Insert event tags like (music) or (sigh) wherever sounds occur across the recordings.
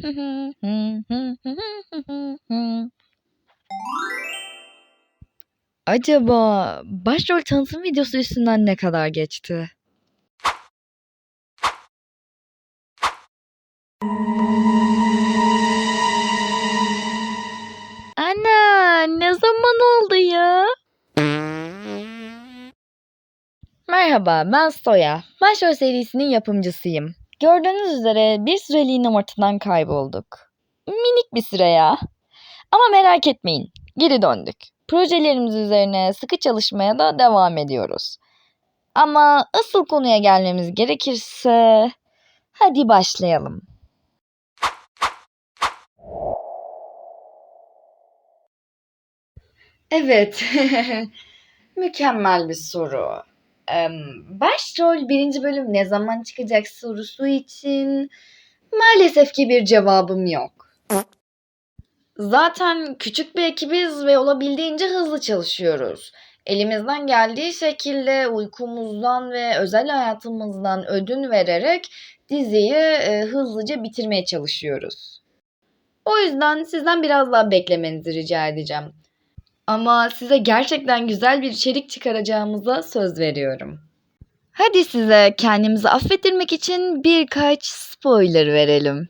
(laughs) Acaba başrol tanıtım videosu üstünden ne kadar geçti? Ana, ne zaman oldu ya? Merhaba, ben Soya. Başrol serisinin yapımcısıyım. Gördüğünüz üzere bir süreliğine ortadan kaybolduk. Minik bir süre ya. Ama merak etmeyin, geri döndük. Projelerimiz üzerine sıkı çalışmaya da devam ediyoruz. Ama asıl konuya gelmemiz gerekirse hadi başlayalım. Evet, (laughs) mükemmel bir soru. Başrol birinci bölüm ne zaman çıkacak sorusu için maalesef ki bir cevabım yok. Zaten küçük bir ekibiz ve olabildiğince hızlı çalışıyoruz. Elimizden geldiği şekilde uykumuzdan ve özel hayatımızdan ödün vererek diziyi e, hızlıca bitirmeye çalışıyoruz. O yüzden sizden biraz daha beklemenizi rica edeceğim. Ama size gerçekten güzel bir içerik çıkaracağımıza söz veriyorum. Hadi size kendimizi affettirmek için birkaç spoiler verelim.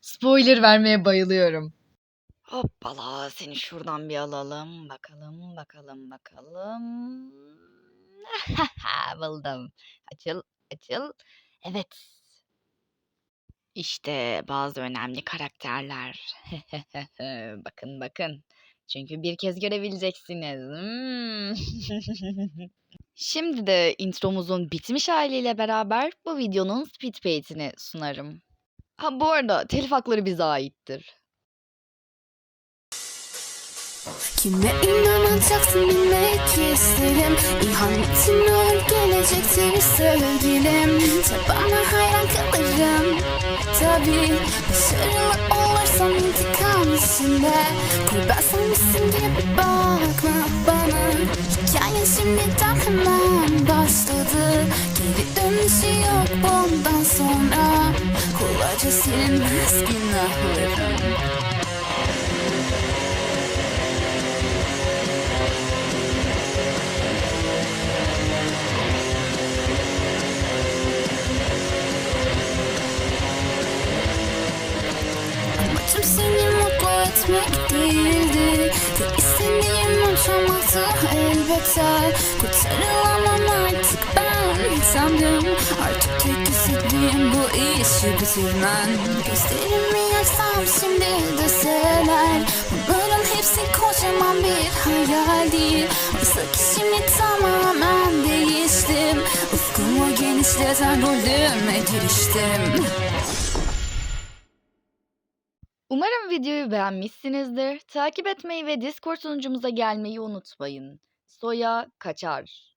Spoiler vermeye bayılıyorum. Hoppala seni şuradan bir alalım. Bakalım bakalım bakalım. (laughs) Buldum. Açıl açıl. Evet. İşte bazı önemli karakterler. (laughs) bakın bakın. Çünkü bir kez görebileceksiniz. Hmm. (laughs) Şimdi de intromuzun bitmiş haliyle beraber bu videonun speed pate'ini sunarım. Ha bu arada telif hakları bize aittir. Kime inanacaksın bilmek isterim İhanetin olur gelecektir sevgilim Çabana hayran kalırım Tabii başarılı olursam intikam içinde Kurban sen misin gibi bakma bana. Hikaye şimdiden hemen başladı. Geri dönüşü yok bundan sonra. Kolayca silinmez günahlarım etmek değildi Tek istediğim yaşamaktı elbette. Kurtarılamam artık ben. Sandım Artık tek istediğim bu işi bitirmen Gözlerimi yaksam şimdi deseler Bunların hepsi kocaman bir hayal değil. Oysa ki şimdi tamamen değiştim. Ufkumu genişleten rolüme giriştim Umarım videoyu beğenmişsinizdir. Takip etmeyi ve Discord sunucumuza gelmeyi unutmayın. Soya kaçar.